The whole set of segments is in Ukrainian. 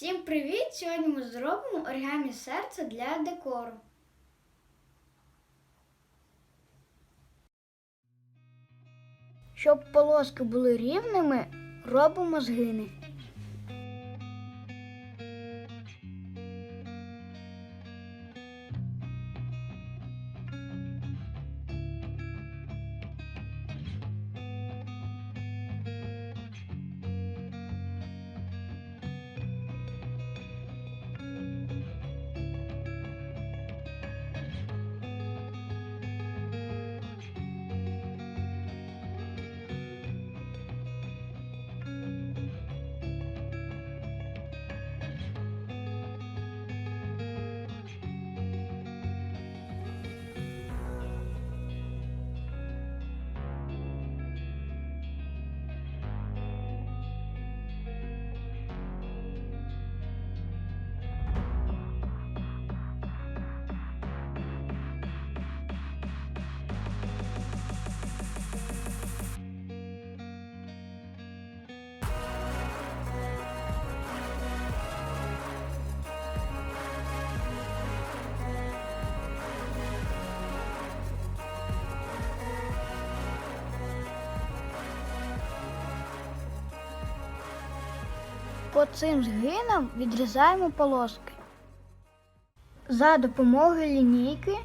Всім привіт! Сьогодні ми зробимо оригамі серце для декору. Щоб полоски були рівними, робимо згини. По цим згинам відрізаємо полоски. За допомогою лінійки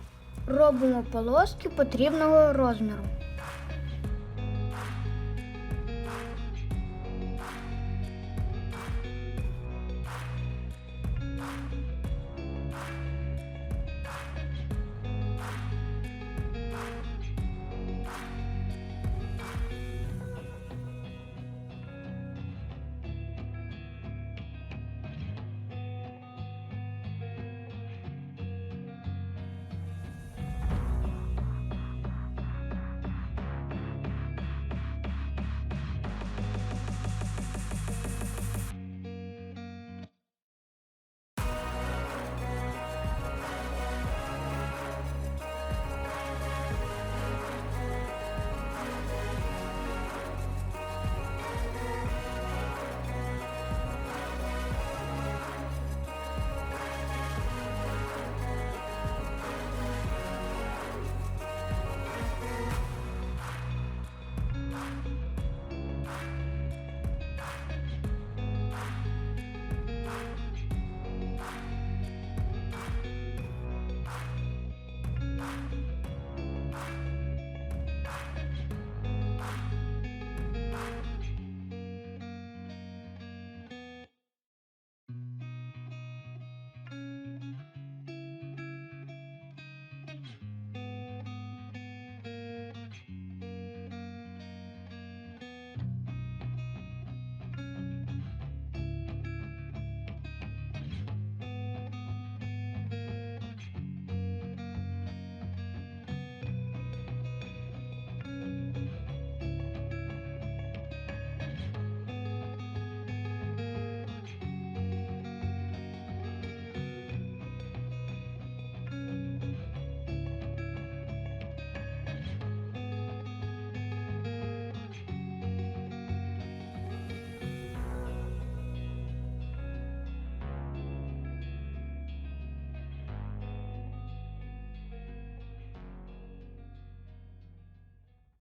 робимо полоски потрібного розміру.